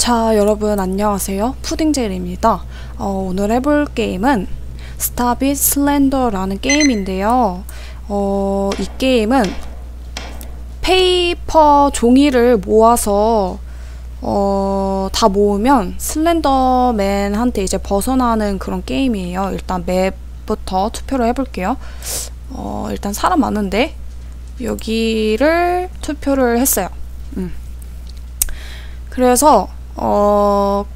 자, 여러분 안녕하세요. 푸딩젤입니다. 어, 오늘 해볼 게임은 스타빗 슬렌더라는 게임인데요. 어, 이 게임은 페이퍼 종이를 모아서 어, 다 모으면 슬렌더맨한테 이제 벗어나는 그런 게임이에요. 일단 맵부터 투표를 해볼게요. 어, 일단 사람 많은데 여기를 투표를 했어요. 음. 그래서 어,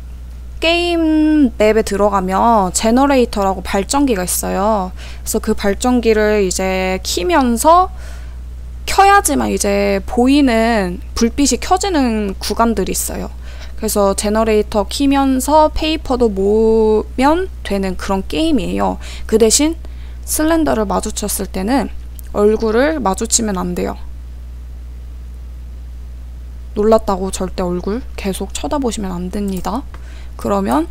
게임 맵에 들어가면 제너레이터라고 발전기가 있어요. 그래서 그 발전기를 이제 키면서 켜야지만 이제 보이는 불빛이 켜지는 구간들이 있어요. 그래서 제너레이터 키면서 페이퍼도 모으면 되는 그런 게임이에요. 그 대신 슬렌더를 마주쳤을 때는 얼굴을 마주치면 안 돼요. 놀랐다고 절대 얼굴 계속 쳐다보시면 안 됩니다. 그러면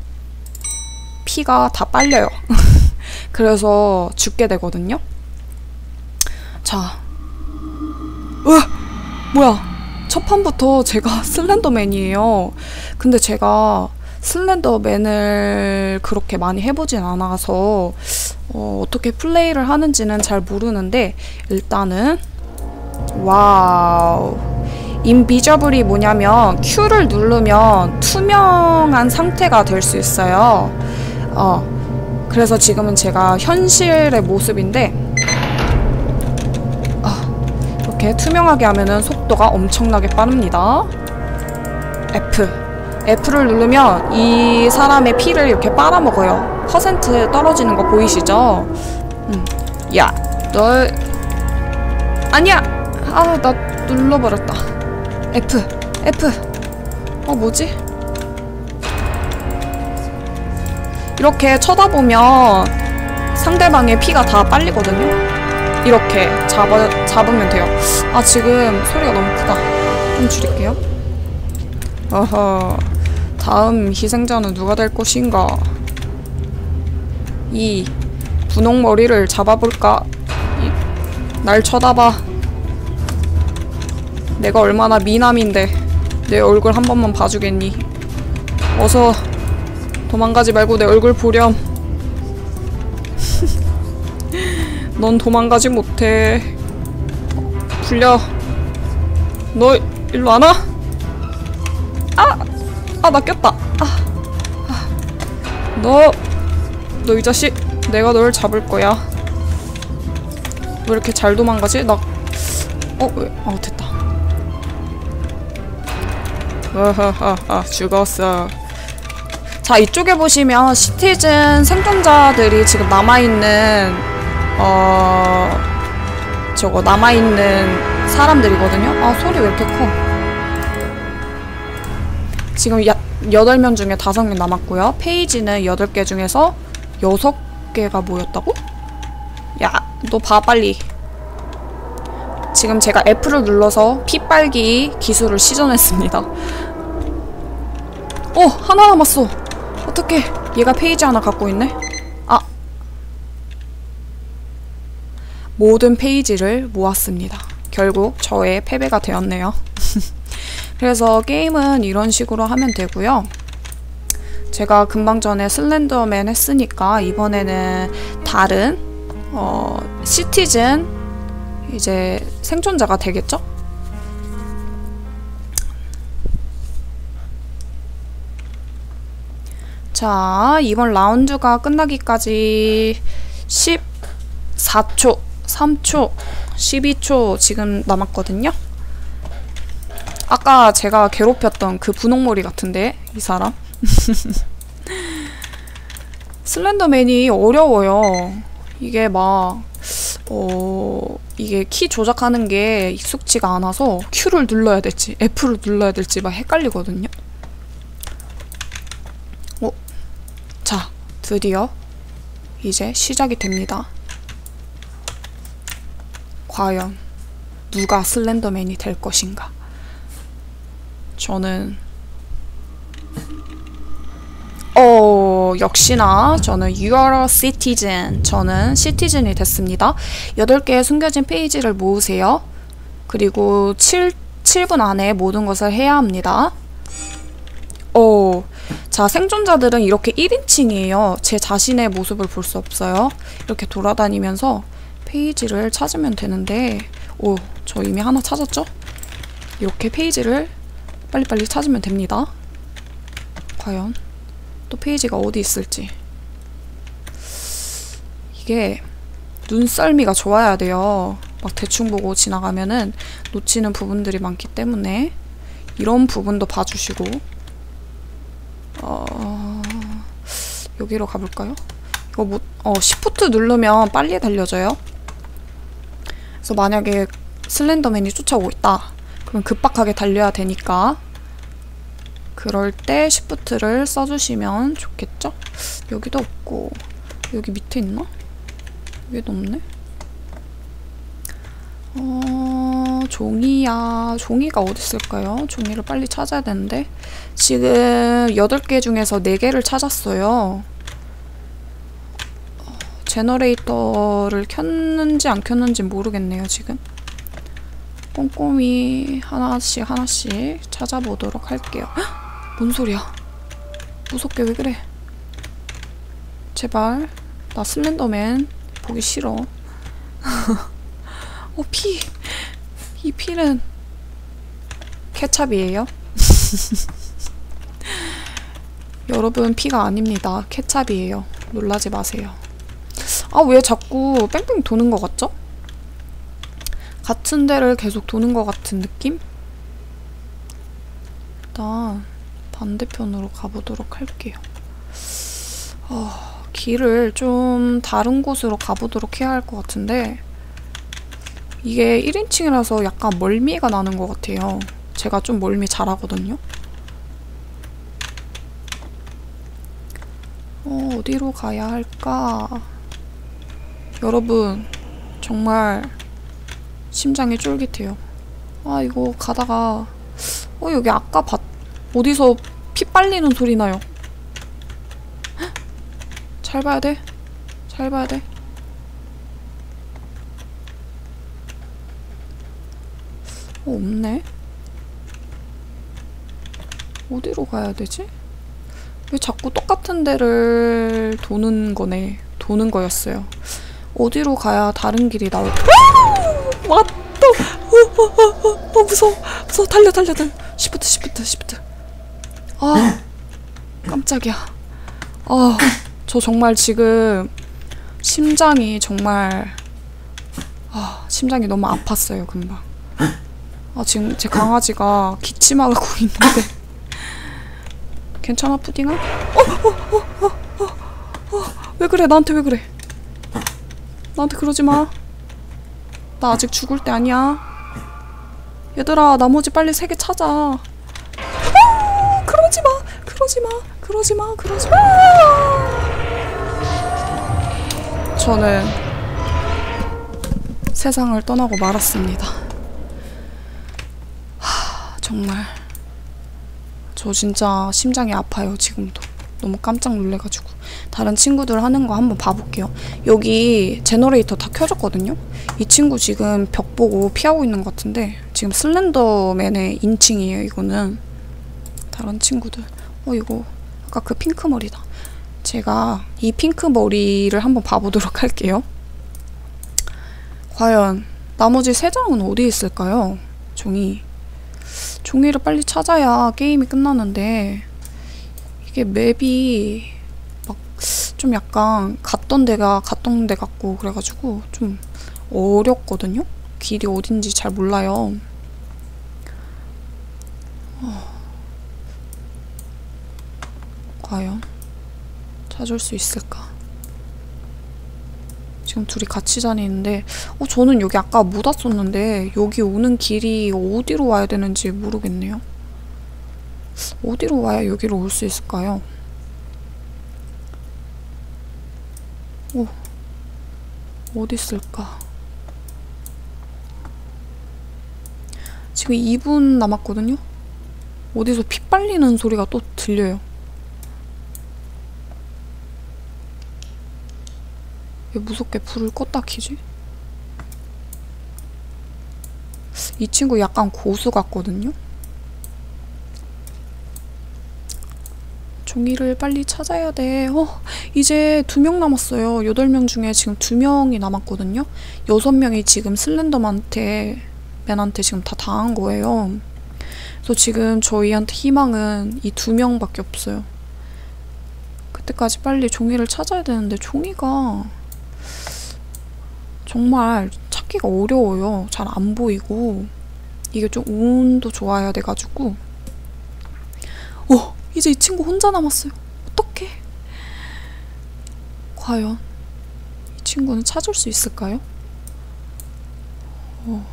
피가 다 빨려요. 그래서 죽게 되거든요. 자, 으 뭐야? 첫 판부터 제가 슬렌더맨이에요. 근데 제가 슬렌더맨을 그렇게 많이 해보진 않아서 어, 어떻게 플레이를 하는지는 잘 모르는데 일단은 와우 인비저블이 뭐냐면 Q를 누르면 투명한 상태가 될 수 있어요. 어, 그래서 지금은 제가 현실의 모습인데 어, 이렇게 투명하게 하면은 속도가 엄청나게 빠릅니다. F F를 누르면 이 사람의 피를 이렇게 빨아먹어요. 퍼센트 떨어지는 거 보이시죠? 음. 야, 너 아니야. 아, 나 눌러버렸다. F, F. 어, 뭐지? 이렇게 쳐다보면 상대방의 피가 다 빨리거든요? 이렇게 잡아, 잡으면 돼요. 아, 지금 소리가 너무 크다. 좀 줄일게요. 어허. 다음 희생자는 누가 될 것인가? 이 분홍 머리를 잡아볼까? 이, 날 쳐다봐. 내가 얼마나 미남인데 내 얼굴 한 번만 봐주겠니? 어서 도망가지 말고 내 얼굴 보렴. 넌 도망가지 못해. 불려. 너 일로 안 와? 아! 아, 나 꼈다. 아. 아. 너, 너 이 자식, 내가 널 잡을 거야. 왜 이렇게 잘 도망가지? 나, 어, 왜, 어, 됐다. 하하하, 죽었어. 자, 이쪽에 보시면 시티즌 생존자들이 지금 남아있는, 어, 저거 남아있는 사람들이거든요? 아, 소리 왜 이렇게 커? 지금 야, 8명 중에 5명 남았고요. 페이지는 8개 중에서 6개가 모였다고? 야, 너 봐, 빨리. 지금 제가 F를 눌러서 피 빨기 기술을 시전했습니다. 어! 하나 남았어! 어떡해. 얘가 페이지 하나 갖고 있네? 아. 모든 페이지를 모았습니다. 결국 저의 패배가 되었네요. 그래서 게임은 이런 식으로 하면 되고요. 제가 금방 전에 슬렌더맨 했으니까 이번에는 다른 어, 시티즌 이제 생존자가 되겠죠? 자, 이번 라운드가 끝나기까지 14초, 3초, 12초 지금 남았거든요. 아까 제가 괴롭혔던 그 분홍머리 같은데 이 사람 슬렌더맨이 어려워요 이게 막 어... 이게 키 조작하는 게 익숙지가 않아서 Q를 눌러야 될지 F를 눌러야 될지 막 헷갈리거든요 어? 자 드디어 이제 시작이 됩니다 과연 누가 슬렌더맨이 될 것인가 저는 어 역시나 저는 You are a citizen 저는 시티즌이 됐습니다 8개의 숨겨진 페이지를 모으세요 그리고 7, 7분 안에 모든 것을 해야 합니다 어. 자, 생존자들은 이렇게 1인칭이에요. 제 자신의 모습을 볼 수 없어요. 이렇게 돌아다니면서 페이지를 찾으면 되는데, 오, 저 이미 하나 찾았죠? 이렇게 페이지를 빨리빨리 찾으면 됩니다. 과연 또 페이지가 어디 있을지. 이게 눈썰미가 좋아야 돼요. 막 대충 보고 지나가면은 놓치는 부분들이 많기 때문에 이런 부분도 봐주시고 어... 여기로 가볼까요? 이거 뭐, 어, 시프트 누르면 빨리 달려져요. 그래서 만약에 슬렌더맨이 쫓아오고 있다. 그럼 급박하게 달려야 되니까 그럴 때 시프트를 써주시면 좋겠죠? 여기도 없고 여기 밑에 있나? 여기도 없네? 어... 종이야... 종이가 어디 있을까요? 종이를 빨리 찾아야 되는데 지금 8개 중에서 4개를 찾았어요 어, 제너레이터를 켰는지 안 켰는지 모르겠네요 지금 꼼꼼히 하나씩 하나씩 찾아보도록 할게요 헉! 뭔 소리야 무섭게 왜 그래 제발 나 슬렌더맨 보기 싫어 어, 피. 이 피는 케찹이에요. 여러분, 피가 아닙니다. 케찹이에요. 놀라지 마세요. 아, 왜 자꾸 뺑뺑 도는 것 같죠? 같은 데를 계속 도는 것 같은 느낌? 일단 반대편으로 가보도록 할게요. 어, 길을 좀 다른 곳으로 가보도록 해야 할 것 같은데 이게 1인칭이라서 약간 멀미가 나는 것 같아요. 제가 좀 멀미 잘하거든요. 어, 어디로 가야 할까? 여러분, 정말 심장이 쫄깃해요. 아, 이거 가다가, 어, 여기 아까 봤, 어디서 피 빨리는 소리 나요. 헉! 잘 봐야 돼. 잘 봐야 돼. 어, 없네. 어디로 가야 되지? 왜 자꾸 똑같은 데를 도는 거네. 도는 거였어요. 어디로 가야 다른 길이 나올 왔다! 어, 어, 어, 어, 어, 무서워. 무서워. 달려, 달려, 달려. 시프트, 시프트, 시프트. 아, 깜짝이야. 아, 저 정말 지금 심장이 정말 아, 심장이 너무 아팠어요, 금방. 아 지금 제 강아지가 기침하고 있는데. 괜찮아 푸딩아? 어, 어, 어, 어, 어, 어, 왜 그래? 나한테 왜 그래? 나한테 그러지 마 나 아직 죽을 때 아니야. 얘들아 나머지 빨리 세 개 찾아 아, 그러지 마. 그러지 마. 그러지 마. 그러지 마. 저는 세상을 떠나고 말았습니다. 정말. 저 진짜 심장이 아파요 지금도. 너무 깜짝 놀래가지고. 다른 친구들 하는 거 한번 봐볼게요. 여기 제너레이터 다 켜졌거든요? 이 친구 지금 벽 보고 피하고 있는 것 같은데 지금 슬렌더맨의 인칭이에요 이거는 다른 친구들 어 이거 아까 그 핑크 머리다 제가 이 핑크 머리를 한번 봐보도록 할게요 과연 나머지 세 장은 어디 있을까요? 종이 종이를 빨리 찾아야 게임이 끝나는데 이게 맵이 막 좀 약간 갔던 데가 갔던 데 같고 그래가지고 좀 어렵거든요? 길이 어딘지 잘 몰라요. 어. 과연 찾을 수 있을까? 지금 둘이 같이 다니는데 어 저는 여기 아까 못 왔었는데 여기 오는 길이 어디로 와야 되는지 모르겠네요. 어디로 와야 여기로 올 수 있을까요? 오 어디 있을까? 지금 2분 남았거든요? 어디서 피 빨리는 소리가 또 들려요. 왜 무섭게 불을 껐다 키지? 이 친구 약간 고수 같거든요? 종이를 빨리 찾아야 돼. 어, 이제 두 명 남았어요. 여덟 명 중에 지금 두 명이 남았거든요. 여섯 명이 지금 슬렌더맨한테, 맨한테 지금 다 당한 거예요. 그래서 지금 저희한테 희망은 이 두 명밖에 없어요. 그때까지 빨리 종이를 찾아야 되는데 종이가 정말 찾기가 어려워요. 잘 안 보이고 이게 좀 운도 좋아야 돼가지고 어 이제 이 친구 혼자 남았어요. 어떡해? 과연 이 친구는 찾을 수 있을까요? 어.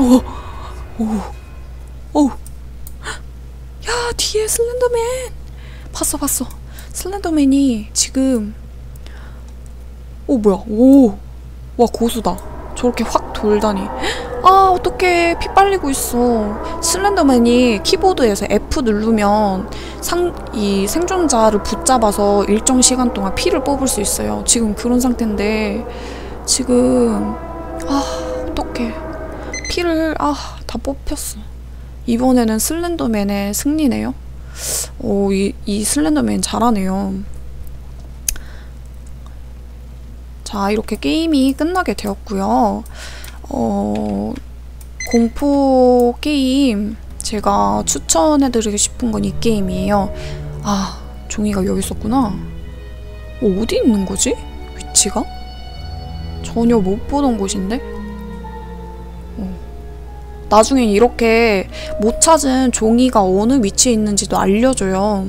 오, 오, 오. 야, 뒤에 슬렌더맨. 봤어, 봤어. 슬렌더맨이 지금. 오, 뭐야. 오. 와, 고수다. 저렇게 확 돌다니. 아, 어떡해. 피 빨리고 있어. 슬렌더맨이 키보드에서 F 누르면 상, 이 생존자를 붙잡아서 일정 시간 동안 피를 뽑을 수 있어요. 지금 그런 상태인데, 지금, 아, 어떡해. 피를 아 다 뽑혔어. 이번에는 슬렌더맨의 승리네요. 오, 이, 이 슬렌더맨 잘하네요. 자, 이렇게 게임이 끝나게 되었고요. 어, 공포 게임 제가 추천해드리고 싶은 건 이 게임이에요. 아, 종이가 여기 있었구나. 어, 어디 있는 거지? 위치가? 전혀 못 보던 곳인데? 나중엔 이렇게 못 찾은 종이가 어느 위치에 있는지도 알려줘요.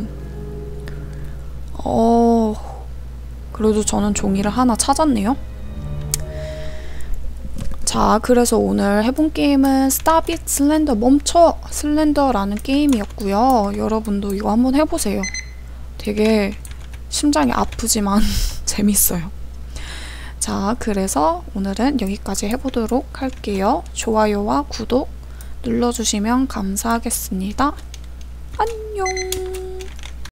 어, 그래도 저는 종이를 하나 찾았네요. 자, 그래서 오늘 해본 게임은 스타빗 슬렌더 멈춰 슬렌더라는 게임이었고요. 여러분도 이거 한번 해보세요. 되게 심장이 아프지만 재밌어요. 자, 그래서 오늘은 여기까지 해보도록 할게요. 좋아요와 구독 눌러주시면 감사하겠습니다. 안녕!